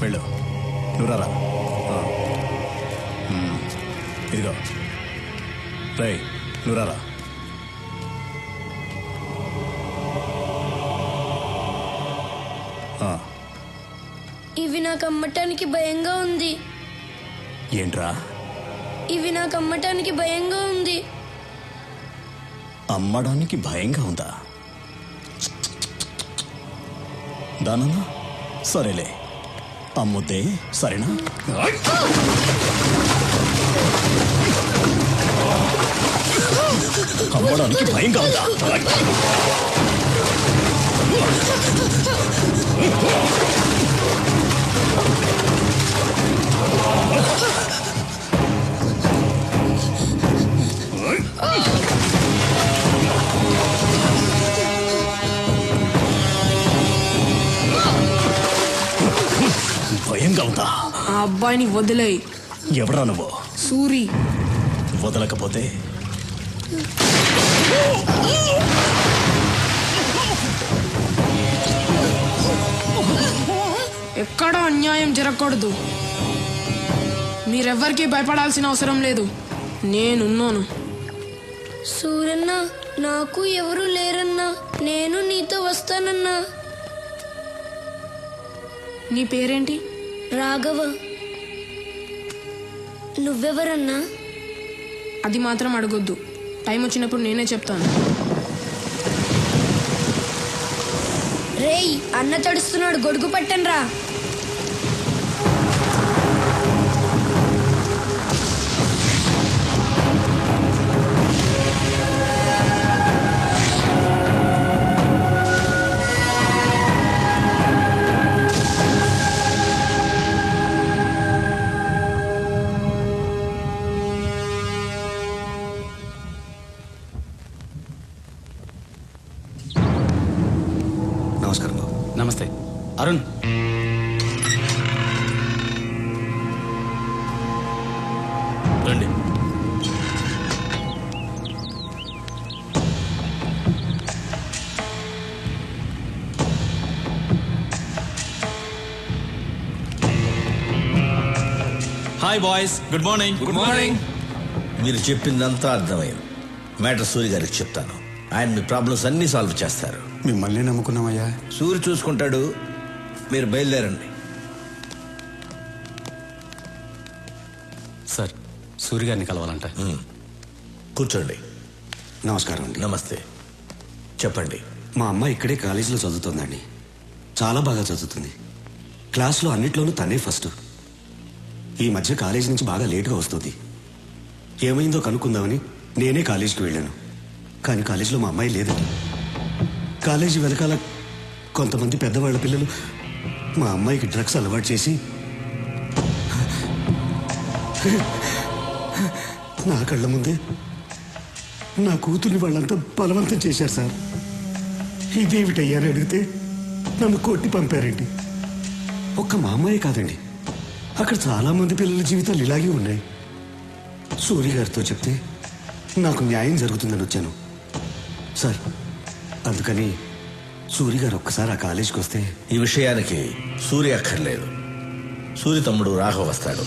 వెళ్ళు. నువ్వు రారా? ఇదిగో. రే నువ్వు రారా? ఇవి నాకు అమ్మటానికి భయంగా ఉంది. ఏంట్రా? ఇవి నాకు అమ్మటానికి భయంగా ఉంది. అమ్మడానికి భయంగా ఉందా? దానన్నా సరేలే. అమ్ముతే సరేనా అమ్మడానికి భయంగా ఉందా Oh! ఉందా ఆ అబ్బాయిని వదిలేయ్. ఎవరా నువ్వు? సూరి. వదలకపోతే? ఎక్కడా అన్యాయం జరగకూడదు. మీరెవ్వరికీ భయపడాల్సిన అవసరం లేదు. నేనున్నాను. సూరన్న నాకు ఎవరు లేరన్నా నేను నీతో వస్తానన్నా. నీ పేరేంటి? రాఘవ నువ్వెవరన్నా? అది మాత్రం అడగొద్దు. టైం వచ్చినప్పుడు నేనే చెప్తాను. రేయ్ అన్న తడుస్తున్నాడు గొడుగు పట్టన్రా నమస్కారం బాబు. నమస్తే. అరుణ్. రండి. Hi boys. Good morning. Good morning. మీరు చెప్పిందంతా అర్థమైంది మ్యాటర్ సూరి గారికి చెప్తాను. ఆయన మీ ప్రాబ్లమ్స్ అన్నీ సాల్వ్ చేస్తారు. మిమ్మల్ని నమ్ముకున్నామయ్యా. సూరి చూసుకుంటాడు మీరు బయలుదేరండి. సార్ సూర్య గారిని కలవాలంట. కూర్చోండి. నమస్కారం అండి. నమస్తే. చెప్పండి. మా అమ్మ ఇక్కడే కాలేజీలో చదువుతుందండి. చాలా బాగా చదువుతుంది. క్లాస్లో అన్నిట్లోనూ తనే ఫస్ట్. ఈ మధ్య కాలేజీ నుంచి బాగా లేటుగా వస్తుంది. ఏమైందో కనుక్కుందామని నేనే కాలేజీకి వెళ్ళాను. కానీ కాలేజీలో మా అమ్మాయి లేదండి. కాలేజీ వెనకాల కొంతమంది పెద్దవాళ్ళ పిల్లలు మా అమ్మాయికి డ్రగ్స్ అలవాటు చేసి నా కళ్ళ ముందే నా కూతుర్ని వాళ్ళంతా బలవంతం చేశారు సార్. ఇదేమిటయ్యా అని అడిగితే నన్ను కొట్టి పంపారండి ఒక్క మా అమ్మాయి కాదండి. అక్కడ చాలామంది పిల్లల జీవితాలు ఇలాగే ఉన్నాయి. సూర్య గారితో చెప్తే నాకు న్యాయం జరుగుతుందని వచ్చాను. సార్ అందుకని సూరి గారు ఒక్కసారి ఆ కాలేజీకి వస్తే ఈ విషయానికి సూర్య అక్కర్లేదు. సూరి తమ్ముడు రాఘవ వస్తాడు.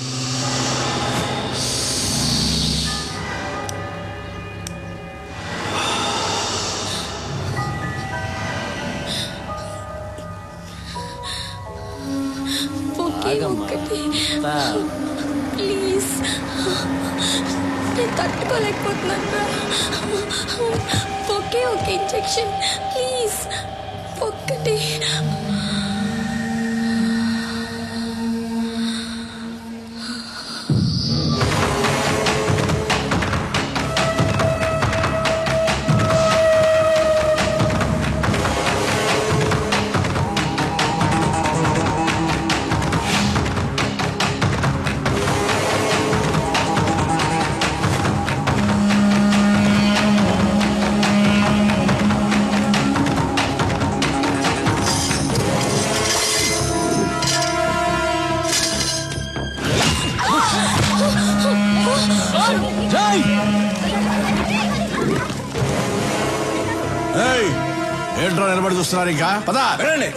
నేను తట్టుకోలేకపోతున్నాను ఒకే ఒక ఇంజెక్షన్. ప్లీజ్ ఒక్కటి. ఏంట్రా నిలబడి చూస్తున్నారు ఇంకా పదా వినండి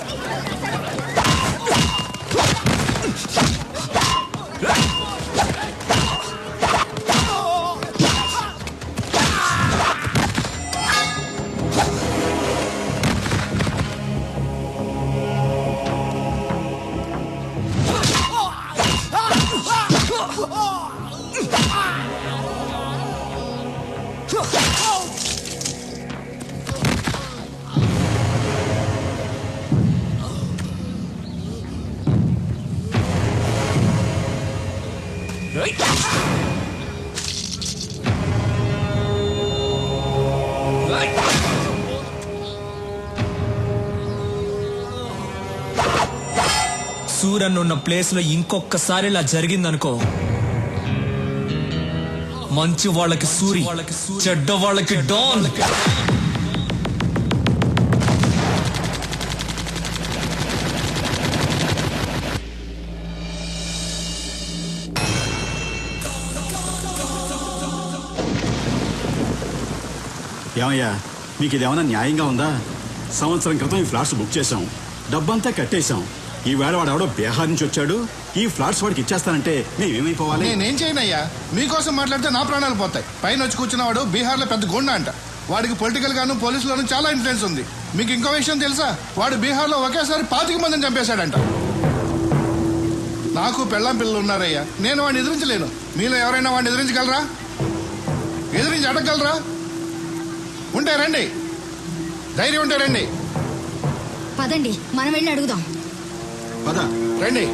Oh! సూరన్ ఉన్న ప్లేస్లో ఇంకొకసారి ఇలా జరిగిందనుకో మంచి వాళ్ళకి సూరి చెడ్డ వాళ్ళకి డాన్. ఏమయ్యా మీకు ఇది ఏమైనా న్యాయంగా ఉందా? సంవత్సరం క్రితం ఈ ఫ్లాట్స్ బుక్ చేశాం. డబ్బంతా కట్టేశాం. ఈ వేళ వాడు ఎవడో బీహార్ నుంచి వచ్చాడు. ఈ ఫ్లాట్స్ వాడికి ఇచ్చేస్తానంటే మేమేమైపోవాలి? నేనేం చేయనయ్యా? మీకోసం మాట్లాడితే నా ప్రాణాలు పోతాయి. పైన వచ్చి కూర్చున్నవాడు బీహార్లో పెద్ద గుండా అంట. వాడికి పొలిటికల్ గాను పోలీసులోను చాలా ఇన్ఫ్లుయెన్స్ ఉంది. మీకు ఇంకో విషయం తెలుసా? వాడు బీహార్లో ఒకేసారి పాతిక మందిని చంపేశాడంట. నాకు పెళ్ళాం పిల్లలు ఉన్నారయ్యా. నేను వాడిని ఎదిరించలేను. మీలో ఎవరైనా వాడిని ఎదిరించగలరా? ఎదిరించి అడగగలరా? ఉంటే రండి. ధైర్యం ఉంటే రండి. పదండి మనం వెళ్ళి అడుగుదాం. పద రండి.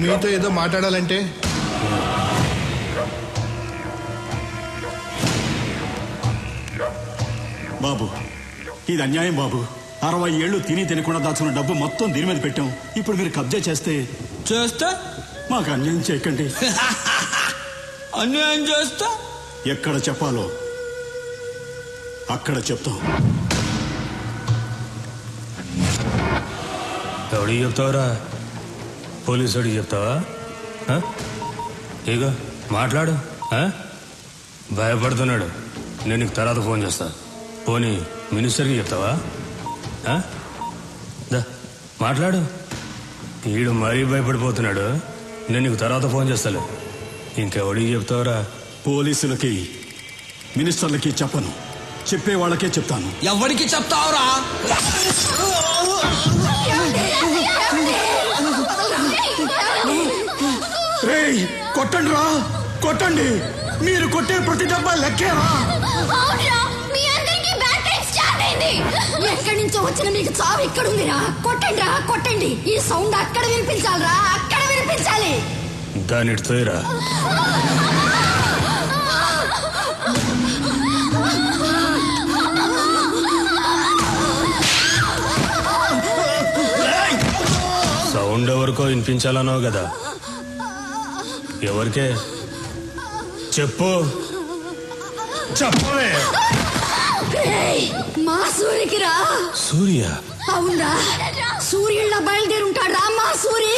మీతో ఏదో మాట్లాడాలంటే? బాబు ఇది అన్యాయం బాబు. అరవై ఏళ్ళు తిని తినకుండా దాచుకున్న డబ్బు మొత్తం దీని మీద పెట్టాం. ఇప్పుడు మీరు కబ్జా చేస్తే చేస్తే? మాకు అన్యాయం చేయకండి. అన్యాయం చేస్తే? ఎక్కడ చెప్పాలో అక్కడ చెప్తాం. ఎవడికి చెప్తావురా? పోలీసు వాడికి చెప్తావా? ఇగో మాట్లాడు. ఆ? భయపడుతున్నాడు. నేను నీకు తర్వాత ఫోన్ చేస్తా. పోనీ మినిస్టర్కి చెప్తావా? ఆ? దా మాట్లాడు. ఈడు మరీ భయపడిపోతున్నాడు. నేను నీకు తర్వాత ఫోన్ చేస్తాలే. ఇంకెవడికి చెప్తావురా? పోలీసులకి మినిస్టర్లకి చెప్పను. చెప్పే వాళ్ళకే చెప్తాను. ఎవరికి చెప్తావురా? రేయ్ కొట్టండి రా కొట్టండి. మీరు కొట్టే ప్రతి డబ్బా లెక్కేరా. ఎక్కడి నుంచో వచ్చిన మీకు చావు ఇక్కడ ఉందిరా కొట్టండి. రా కొట్టండి ఈ సౌండ్ అక్కడ వినిపించాలిరా అక్కడ వినిపించాలి. దాని తోయరా? సౌండ్ ఎవరికో వినిపించాలన్నావు కదా. ఎవరికే? చెప్పు. చెప్పవే. మా సూరికి రా. సూర్య? సూర్యుళ్ళ బయలుదేరి ఉంటాడు రా మా సూరి.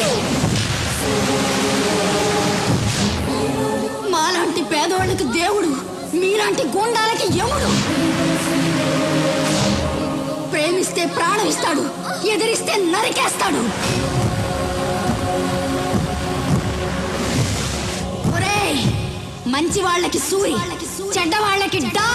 మాలాంటి పేదవాళ్ళకి దేవుడు మీలాంటి గుండాలకి యముడు. ప్రేమిస్తే ప్రాణం ఇస్తాడు ఎదిరిస్తే నరికేస్తాడు. ఒరేయ్, మంచి వాళ్ళకి సూరి చెడ్డ వాళ్ళకి డా.